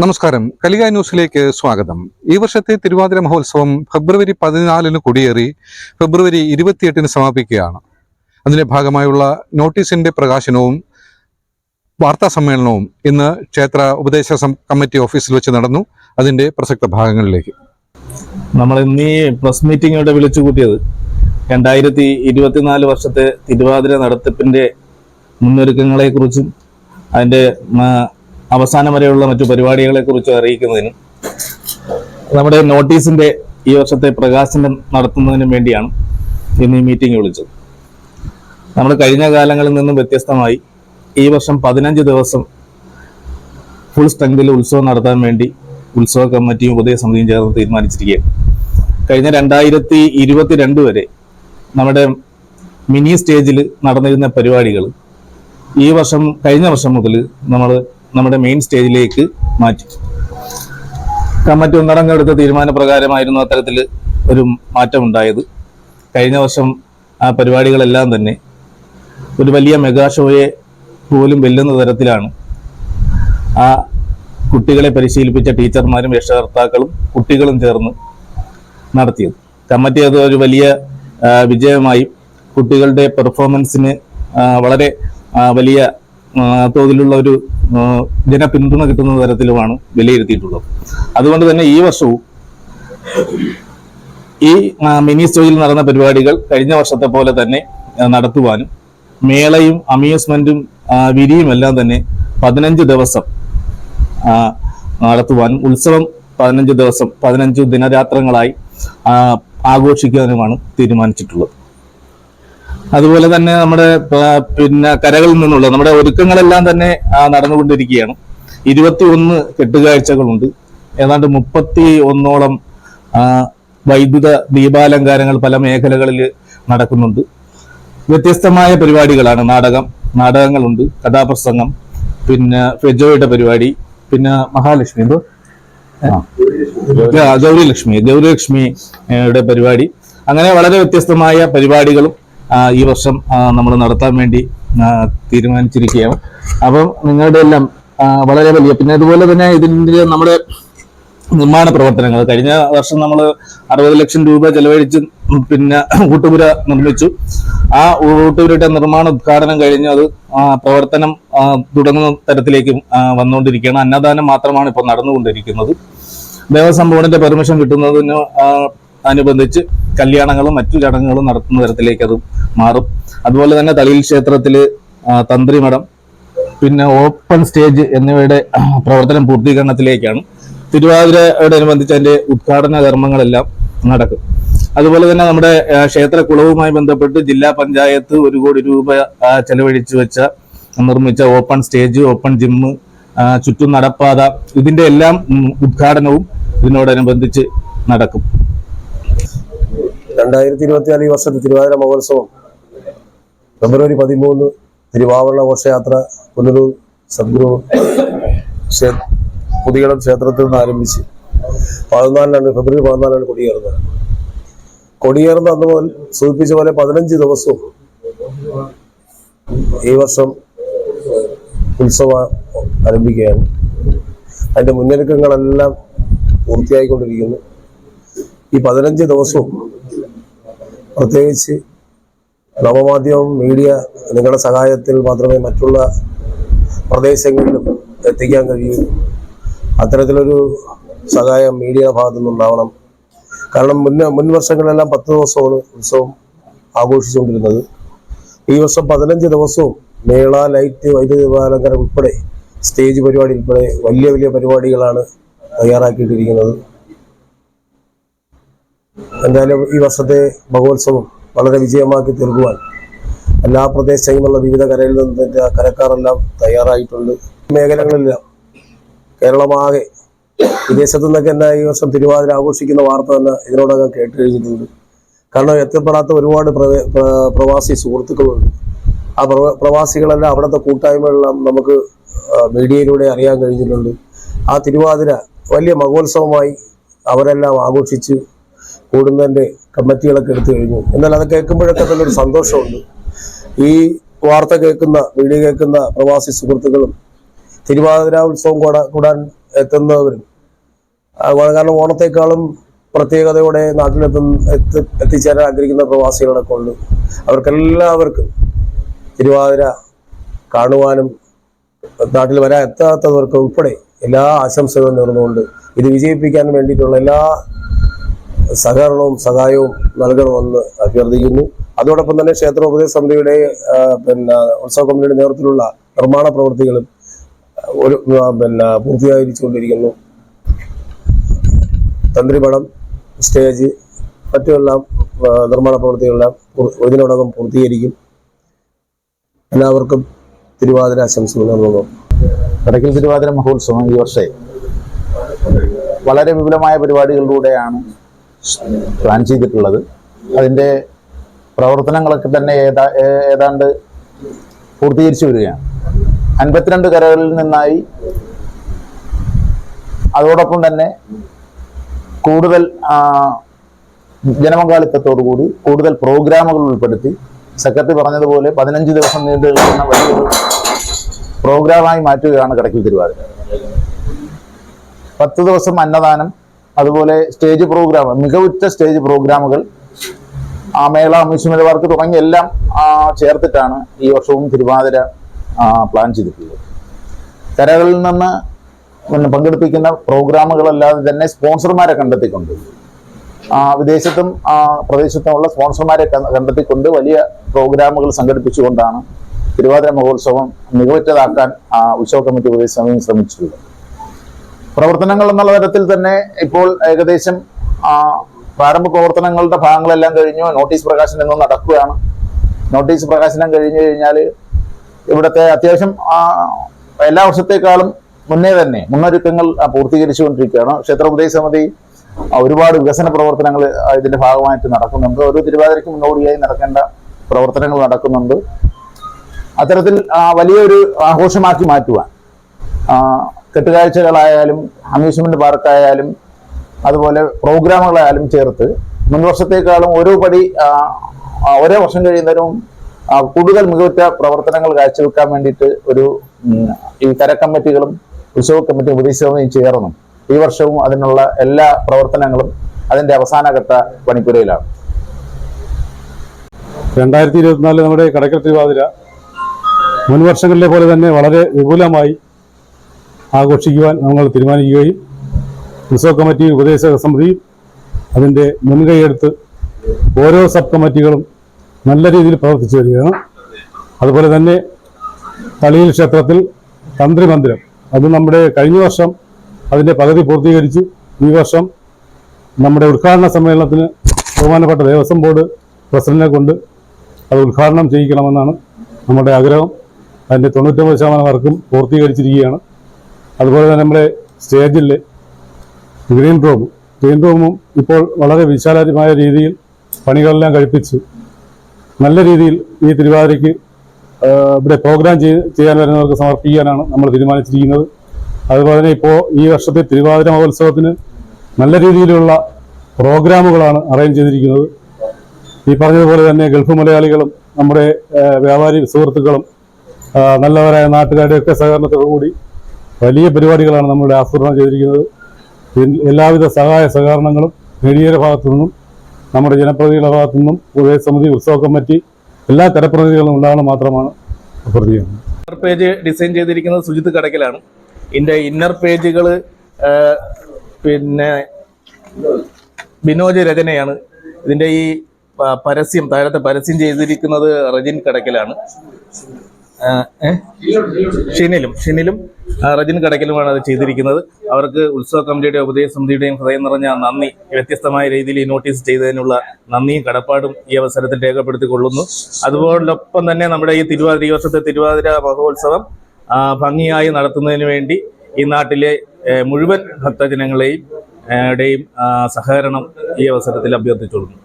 നമസ്കാരം. കലിക ന്യൂസിലേക്ക് സ്വാഗതം. ഈ വർഷത്തെ തിരുവാതിര മഹോത്സവം ഫെബ്രുവരി പതിനാലിന് കൊടിയേറി ഫെബ്രുവരി ഇരുപത്തിയെട്ടിന് സമാപിക്കുകയാണ്. അതിന്റെ ഭാഗമായുള്ള നോട്ടീസിന്റെ പ്രകാശനവും വാർത്താ സമ്മേളനവും ഇന്ന് ക്ഷേത്ര ഉപദേശ കമ്മിറ്റി ഓഫീസിൽ വെച്ച് നടന്നു. അതിന്റെ പ്രസക്ത ഭാഗങ്ങളിലേക്ക്. നമ്മൾ ഇന്ന് പ്രസ് മീറ്റിംഗ് ഇവിടെ വിളിച്ചു കൂട്ടിയത് രണ്ടായിരത്തി ഇരുപത്തിനാല് വർഷത്തെ തിരുവാതിര നടത്തിപ്പിന്റെ മുന്നൊരുക്കങ്ങളെ കുറിച്ചും അതിന്റെ അവസാനം വരെയുള്ള മറ്റു പരിപാടികളെ കുറിച്ച് അറിയിക്കുന്നതിനും നമ്മുടെ നോട്ടീസിന്റെ ഈ വർഷത്തെ പ്രകാശനം നടത്തുന്നതിനും വേണ്ടിയാണ് ഇന്ന് ഈ മീറ്റിംഗ് വിളിച്ചത്. നമ്മൾ കഴിഞ്ഞ കാലങ്ങളിൽ നിന്നും വ്യത്യസ്തമായി ഈ വർഷം പതിനഞ്ച് ദിവസം ഫുൾ സ്ട്രെങ്തിൽ ഉത്സവം നടത്താൻ വേണ്ടി ഉത്സവ കമ്മിറ്റിയും ഉപദേശ സമിതിയും ചേർന്ന് തീരുമാനിച്ചിരിക്കുകയാണ്. കഴിഞ്ഞ രണ്ടായിരത്തി ഇരുപത്തിരണ്ട് വരെ നമ്മുടെ മിനി സ്റ്റേജിൽ നടന്നിരുന്ന പരിപാടികൾ ഈ വർഷം കഴിഞ്ഞ വർഷം മുതൽ നമ്മൾ നമ്മുടെ മെയിൻ സ്റ്റേജിലേക്ക് മാറ്റി. കമ്മിറ്റി ഒന്നടങ്കെടുത്ത തീരുമാനപ്രകാരമായിരുന്നു അത്തരത്തിൽ ഒരു മാറ്റം ഉണ്ടായത് കഴിഞ്ഞ വർഷം ആ പരിപാടികളെല്ലാം തന്നെ ഒരു വലിയ മെഗാ ഷോയെ പോലും വെല്ലുന്ന തരത്തിലാണ് ആ കുട്ടികളെ പരിശീലിപ്പിച്ച ടീച്ചർമാരും രക്ഷകർത്താക്കളും കുട്ടികളും ചേർന്ന് നടത്തിയത്. കമ്മിറ്റി അത് ഒരു വലിയ വിജയമായി കുട്ടികളുടെ പെർഫോമൻസിന് വളരെ വലിയ തോതിലുള്ള ഒരു ജനപിന്തുണ കിട്ടുന്ന തരത്തിലുമാണ് വിലയിരുത്തിയിട്ടുള്ളത്. അതുകൊണ്ട് തന്നെ ഈ വർഷവും ഈ മിനി സ്റ്റേജിൽ നടന്ന പരിപാടികൾ കഴിഞ്ഞ വർഷത്തെ പോലെ തന്നെ നടത്തുവാനും മേളയും അമ്യൂസ്മെന്റും വിരിയും എല്ലാം തന്നെ പതിനഞ്ച് ദിവസം നടത്തുവാനും ഉത്സവം പതിനഞ്ച് ദിവസം പതിനഞ്ച് ദിനരാത്രങ്ങളായി ആഘോഷിക്കാനുമാണ് തീരുമാനിച്ചിട്ടുള്ളത്. അതുപോലെ തന്നെ നമ്മുടെ പിന്നെ കരകളിൽ നിന്നുള്ള നമ്മുടെ ഒരുക്കങ്ങളെല്ലാം തന്നെ നടന്നുകൊണ്ടിരിക്കുകയാണ്. ഇരുപത്തി ഒന്ന് കെട്ടുകാഴ്ചകളുണ്ട്. ഏതാണ്ട് മുപ്പത്തി ഒന്നോളം വൈദ്യുത ദീപാലങ്കാരങ്ങൾ പല മേഖലകളിൽ നടക്കുന്നുണ്ട്. വ്യത്യസ്തമായ പരിപാടികളാണ്. നാടകം നാടകങ്ങളുണ്ട്. കഥാപ്രസംഗം പിന്നെ ഫെജോയുടെ പരിപാടി പിന്നെ മഹാലക്ഷ്മി. എന്തോ? ലക്ഷ്മി ഗൗരിലക്ഷ്മി ഗൗരിലക്ഷ്മിയുടെ പരിപാടി. അങ്ങനെ വളരെ വ്യത്യസ്തമായ പരിപാടികളും ഈ വർഷം നമ്മൾ നടത്താൻ വേണ്ടി തീരുമാനിച്ചിരിക്കുകയാണ്. അപ്പം നിങ്ങളുടെ എല്ലാം വളരെ വലിയ പിന്നെ അതുപോലെ തന്നെ ഇതിന്റെ നമ്മുടെ നിർമ്മാണ പ്രവർത്തനങ്ങൾ. കഴിഞ്ഞ വർഷം നമ്മൾ അറുപത് ലക്ഷം രൂപ ചെലവഴിച്ച് പിന്നെ ഊട്ടുപുര നിർമ്മിച്ചു. ആ ഊട്ടുപുരയുടെ നിർമ്മാണ ഉദ്ഘാടനം കഴിഞ്ഞ് അത് പ്രവർത്തനം തുടങ്ങുന്ന തരത്തിലേക്ക് വന്നുകൊണ്ടിരിക്കുകയാണ്. അന്നദാനം മാത്രമാണ് ഇപ്പോൾ നടന്നുകൊണ്ടിരിക്കുന്നത്. ദേവസ്വം ബോർഡിന്റെ പെർമിഷൻ കിട്ടുന്നതിന് അനുബന്ധിച്ച് കല്യാണങ്ങളും മറ്റു ചടങ്ങുകളും നടത്തുന്ന തരത്തിലേക്ക് അത് മാറും. അതുപോലെ തന്നെ തളിയിൽ ക്ഷേത്രത്തിൽ തന്ത്രി തന്ത്രിമഠം പിന്നെ ഓപ്പൺ സ്റ്റേജ് എന്നിവയുടെ പ്രവർത്തനം പൂർത്തീകരണത്തിലേക്കാണ്. തിരുവാതിരയോടനുബന്ധിച്ച് അതിന്റെ ഉദ്ഘാടന കർമ്മങ്ങളെല്ലാം നടക്കും. അതുപോലെ തന്നെ നമ്മുടെ ക്ഷേത്ര കുളവുമായി ബന്ധപ്പെട്ട് ജില്ലാ പഞ്ചായത്ത് ഒരു കോടി രൂപ ചെലവഴിച്ചു വെച്ച നിർമ്മിച്ച ഓപ്പൺ സ്റ്റേജ് ഓപ്പൺ ജിമ്മ് ചുറ്റും നടപ്പാത ഇതിന്റെ എല്ലാം ഉദ്ഘാടനവും ഇതിനോടനുബന്ധിച്ച് നടക്കും. രണ്ടായിരത്തി ഇരുപത്തിനാല് ഈ വർഷത്തെ തിരുവാതിര മഹോത്സവം ഫെബ്രുവരി പതിമൂന്ന് തിരുവാഭരണ ഘോഷയാത്ര പുനലൂർ സദ്ഗുരു പുതികളം ക്ഷേത്രത്തിൽ നിന്ന് ആരംഭിച്ച് പതിനാലിനാണ് ഫെബ്രുവരി പതിനാലിനാണ് കൊടിയേറുന്നത്. കൊടിയേറുന്ന അന്ന് മുതൽ സൂചിപ്പിച്ച പോലെ പതിനഞ്ച് ദിവസവും ഈ വർഷം ഉത്സവം ആരംഭിക്കുകയാണ്. അതിന്റെ മുന്നൊരുക്കങ്ങളെല്ലാം പൂർത്തിയായിക്കൊണ്ടിരിക്കുന്നു. ഈ പതിനഞ്ച് ദിവസവും പ്രത്യേകിച്ച് നവമാധ്യമം മീഡിയ നിങ്ങളുടെ സഹായത്തിൽ മാത്രമേ മറ്റുള്ള പ്രദേശങ്ങളിലും എത്തിക്കാൻ കഴിയൂ. അത്തരത്തിലൊരു സഹായം മീഡിയ ഭാഗത്തു നിന്നുണ്ടാവണം. കാരണം മുന്ന മുൻ വർഷങ്ങളിലെല്ലാം പത്ത് ദിവസമാണ് ഉത്സവം ആഘോഷിച്ചുകൊണ്ടിരുന്നത്. ഈ വർഷം പതിനഞ്ച് ദിവസവും മേള ലൈറ്റ് വൈദ്യുതി ഉപാലങ്കരം ഉൾപ്പെടെ സ്റ്റേജ് പരിപാടി ഉൾപ്പെടെ വലിയ വലിയ പരിപാടികളാണ് തയ്യാറാക്കിയിട്ടിരിക്കുന്നത്. എന്തായാലും ഈ വർഷത്തെ മഹോത്സവം വളരെ വിജയമാക്കി തീർക്കുവാൻ എല്ലാ പ്രദേശങ്ങളിലുള്ള വിവിധ കരയിൽ നിന്ന് കരക്കാരെല്ലാം തയ്യാറായിട്ടുണ്ട്. മേഖലകളിലെല്ലാം കേരളമാകെ വിദേശത്തു നിന്നൊക്കെ തന്നെ ഈ വർഷം തിരുവാതിര ആഘോഷിക്കുന്ന വാർത്ത തന്നെ ഇതിനോടകം കേട്ട് കഴിഞ്ഞിട്ടുണ്ട്. കാരണം എത്തപ്പെടാത്ത ഒരുപാട് പ്രവാസി സുഹൃത്തുക്കളുണ്ട്. ആ പ്രവ- പ്രവാസികളെല്ലാം അവിടുത്തെ കൂട്ടായ്മകളെല്ലാം നമുക്ക് മീഡിയയിലൂടെ അറിയാൻ കഴിഞ്ഞിട്ടുണ്ട്. ആ തിരുവാതിര വലിയ മഹോത്സവമായി അവരെല്ലാം ആഘോഷിച്ച് കൂടുന്നതിന്റെ കമ്മിറ്റികളൊക്കെ എടുത്തു കഴിഞ്ഞു. എന്നാൽ അത് കേൾക്കുമ്പോഴൊക്കെ നല്ലൊരു സന്തോഷമുണ്ട്. ഈ വാർത്ത കേൾക്കുന്ന വീഡിയോ കേൾക്കുന്ന പ്രവാസി സുഹൃത്തുക്കളും തിരുവാതിര ഉത്സവം കൂടാ കൂടാൻ എത്തുന്നവരും കാരണം ഓണത്തെക്കാളും പ്രത്യേകതയോടെ നാട്ടിലെത്തുന്ന എത്തി എത്തിച്ചേരാൻ ആഗ്രഹിക്കുന്ന പ്രവാസികളൊക്കെ ഉണ്ട്. അവർക്കെല്ലാവർക്കും തിരുവാതിര കാണുവാനും നാട്ടിൽ വരാൻ എത്താത്തവർക്ക് ഉൾപ്പെടെ എല്ലാ ആശംസകളും നേർന്നുകൊണ്ട് ഇത് വിജയിപ്പിക്കാൻ വേണ്ടിയിട്ടുള്ള എല്ലാ സഹകരണവും സഹായവും നൽകണമെന്ന് അഭ്യർത്ഥിക്കുന്നു. അതോടൊപ്പം തന്നെ ക്ഷേത്ര ഉപദേശ സമിതിയുടെ പിന്നെ ഉത്സവ കമ്മിറ്റിയുടെ നേതൃത്വത്തിലുള്ള നിർമ്മാണ പ്രവൃത്തികളും ഒരു പിന്നെ പൂർത്തീകരിച്ചുകൊണ്ടിരിക്കുന്നു തന്ത്രിപടം സ്റ്റേജ് മറ്റുമെല്ലാം നിർമ്മാണ പ്രവൃത്തികളെല്ലാം ഇതിനോടകം പൂർത്തീകരിക്കും. എല്ലാവർക്കും തിരുവാതിര ആശംസകൾ നൽകുന്നു കടക്കൽ തിരുവാതിര മഹോത്സവം ഈ വർഷം. വളരെ വിപുലമായ പരിപാടികളിലൂടെയാണ് പ്ലാൻ ചെയ്തിട്ടുള്ളത്. അതിന്റെ പ്രവർത്തനങ്ങളൊക്കെ തന്നെ ഏതാ ഏതാണ്ട് പൂർത്തീകരിച്ചു വരികയാണ്. അൻപത്തിരണ്ട് കരകളിൽ നിന്നായി അതോടൊപ്പം തന്നെ കൂടുതൽ ജനപങ്കാളിത്തത്തോടുകൂടി ജനപങ്കാളിത്തത്തോടു കൂടി കൂടുതൽ പ്രോഗ്രാമുകൾ ഉൾപ്പെടുത്തി. സെക്രട്ടറി പറഞ്ഞതുപോലെ പതിനഞ്ച് ദിവസം നീണ്ടു നിൽക്കുന്ന വലിയൊരു പ്രോഗ്രാമായി മാറ്റുകയാണ് കടക്കിൽ തിരുവാതിര. പത്ത് ദിവസം അന്നദാനം അതുപോലെ സ്റ്റേജ് പ്രോഗ്രാം മികവുറ്റ സ്റ്റേജ് പ്രോഗ്രാമുകൾ ആ മേള അമ്യൂസ്മെന്റ് വർക്ക് തുടങ്ങി എല്ലാം ചേർത്തിട്ടാണ് ഈ വർഷവും തിരുവാതിര പ്ലാൻ ചെയ്തിട്ടുള്ളത്. കരകളിൽ നിന്ന് പിന്നെ പങ്കെടുപ്പിക്കുന്ന പ്രോഗ്രാമുകളല്ലാതെ തന്നെ സ്പോൺസർമാരെ കണ്ടെത്തിക്കൊണ്ട് ആ, വിദേശത്തും പ്രദേശത്തുമുള്ള സ്പോൺസർമാരെ കണ്ടെത്തിക്കൊണ്ട് വലിയ പ്രോഗ്രാമുകൾ സംഘടിപ്പിച്ചുകൊണ്ടാണ് തിരുവാതിര മഹോത്സവം മികവുറ്റതാക്കാൻ ആ, ഉത്സവ കമ്മിറ്റി പ്രദേശം ശ്രമിച്ചിട്ടുള്ളത്. പ്രവർത്തനങ്ങൾ എന്നുള്ള തരത്തിൽ തന്നെ ഇപ്പോൾ ഏകദേശം പ്രാരംഭ പ്രവർത്തനങ്ങളുടെ ഭാഗങ്ങളെല്ലാം കഴിഞ്ഞു. നോട്ടീസ് പ്രകാശനം ഇന്ന് നടക്കുകയാണ്. നോട്ടീസ് പ്രകാശനം കഴിഞ്ഞു കഴിഞ്ഞാൽ ഇവിടുത്തെ അത്യാവശ്യം എല്ലാ വർഷത്തേക്കാളും മുന്നേ തന്നെ മുന്നൊരുക്കങ്ങൾ പൂർത്തീകരിച്ചുകൊണ്ടിരിക്കുകയാണ്. ക്ഷേത്ര ഉപദേശ സമിതി ഒരുപാട് വികസന പ്രവർത്തനങ്ങൾ ഇതിന്റെ ഭാഗമായിട്ട് നടക്കുന്നുണ്ട്. ഓരോ തിരുവാതിരയ്ക്ക് മുന്നോടിയായി നടക്കേണ്ട പ്രവർത്തനങ്ങൾ നടക്കുന്നുണ്ട്. അത്തരത്തിൽ വലിയൊരു ആഘോഷമാക്കി മാറ്റുവാൻ കെട്ടുകാഴ്ചകളായാലും അമ്യൂസ്മെന്റ് പാർക്കായാലും അതുപോലെ പ്രോഗ്രാമുകളായാലും ചേർത്ത് മുൻവർഷത്തേക്കാളും ഓരോ പടി ഓരോ വർഷം കഴിയുന്നതിനും കൂടുതൽ മികവുറ്റ പ്രവർത്തനങ്ങൾ കാഴ്ചവെക്കാൻ വേണ്ടിയിട്ട് ഒരു ഈ കര കമ്മിറ്റികളും ഉത്സവ കമ്മിറ്റി ഉപദേശവും ചേർന്നു. ഈ വർഷവും അതിനുള്ള എല്ലാ പ്രവർത്തനങ്ങളും അതിന്റെ അവസാനഘട്ട പണിപ്പുരയിലാണ് രണ്ടായിരത്തി ഇരുപത്തിനാല് നമ്മുടെ കടക്കൽ തിരുവാതിര മുൻ വർഷങ്ങളിലെ പോലെ തന്നെ വളരെ വിപുലമായി ആഘോഷിക്കുവാൻ നമ്മൾ തീരുമാനിക്കുകയും ഉത്സവ കമ്മിറ്റി ഉപദേശക സമിതി അതിന്റെ മുൻകൈയെടുത്ത് ഓരോ സബ് കമ്മിറ്റികളും നല്ല രീതിയിൽ പ്രവർത്തിച്ചു വരികയാണ്. അതുപോലെ തന്നെ തളിയിൽ ക്ഷേത്രത്തിൽ തന്ത്രി മന്ദിരം. അത് നമ്മുടെ കഴിഞ്ഞ വർഷം അതിന്റെ പകുതി പൂർത്തീകരിച്ചു. ഈ വർഷം നമ്മുടെ ഉദ്ഘാടന സമ്മേളനത്തിന് ബഹുമാനപ്പെട്ട ദേവസ്വം ബോർഡ് പ്രസിഡന്റിനെ കൊണ്ട് അത് ഉദ്ഘാടനം ചെയ്യിക്കണമെന്നാണ് നമ്മുടെ ആഗ്രഹം. അതിന്റെ തൊണ്ണൂറ്റൊമ്പത് ശതമാനം വർക്കും പൂർത്തീകരിച്ചിരിക്കുകയാണ്. അതുപോലെ തന്നെ നമ്മുടെ സ്റ്റേജിൽ ഗ്രീൻ റൂം ഗ്രീൻ റൂമും ഇപ്പോൾ വളരെ വിശാലമായ രീതിയിൽ പണികളെല്ലാം കഴിപ്പിച്ച് നല്ല രീതിയിൽ ഈ തിരുവാതിരയ്ക്ക് ഇവിടെ പ്രോഗ്രാം ചെയ്യാൻ വരുന്നവർക്ക് സമർപ്പിക്കാനാണ് നമ്മൾ തീരുമാനിച്ചിരിക്കുന്നത്. അതുപോലെ തന്നെ ഇപ്പോൾ ഈ വർഷത്തെ തിരുവാതിര മഹോത്സവത്തിന് നല്ല രീതിയിലുള്ള പ്രോഗ്രാമുകളാണ് അറേഞ്ച് ചെയ്തിരിക്കുന്നത്. ഈ പറഞ്ഞതുപോലെ തന്നെ ഗൾഫ് മലയാളികളും നമ്മുടെ വ്യാപാരി സുഹൃത്തുക്കളും നല്ലവരായ നാട്ടുകാരുടെയൊക്കെ സഹകരണത്തോടു കൂടി വലിയ പരിപാടികളാണ് നമ്മളുടെ ആസൂത്രണം ചെയ്തിരിക്കുന്നത്. എല്ലാവിധ സഹായ സഹകരണങ്ങളും മീഡിയയുടെ ഭാഗത്തു നിന്നും നമ്മുടെ ജനപ്രതിനിധികളുടെ ഭാഗത്തു നിന്നും ഉപദേശ സമിതി ഉത്സവ കമ്മിറ്റി എല്ലാ കരപ്രതിനിധികളും ഉണ്ടാകണം മാത്രമാണ് അഭ്യർത്ഥിക്കുന്നത് ഇന്നർ പേജ് ഡിസൈൻ ചെയ്തിരിക്കുന്നത് സുജിത്ത് കടക്കലാണ്. ഇതിന്റെ ഇന്നർ പേജുകൾ പിന്നെ ബിനോജ് രചനയാണ്. ഇതിന്റെ ഈ പരസ്യം താഴത്തെ പരസ്യം ചെയ്തിരിക്കുന്നത് റജിൻ കടക്കലാണ്? ഷിനിലും ഷിനിലും റജിൻ കടക്കലുമാണ് അത് ചെയ്തിരിക്കുന്നത്. അവർക്ക് ഉത്സവ കമ്മിറ്റിയുടെ ഉപദേശ സമിതിയുടെയും ഹൃദയം നിറഞ്ഞ നന്ദി വ്യത്യസ്തമായ രീതിയിൽ ഈ നോട്ടീസ് ചെയ്തതിനുള്ള നന്ദിയും കടപ്പാടും ഈ അവസരത്തിൽ രേഖപ്പെടുത്തിക്കൊള്ളുന്നു. അതുപോലൊപ്പം തന്നെ നമ്മുടെ ഈ തിരുവാതിര ഈ വർഷത്തെ തിരുവാതിര മഹോത്സവം ഭംഗിയായി നടത്തുന്നതിന് വേണ്ടി ഈ നാട്ടിലെ മുഴുവൻ ഭക്തജനങ്ങളെയും ടെയും സഹകരണം ഈ അവസരത്തിൽ അഭ്യർത്ഥിച്ചുകൊള്ളുന്നു.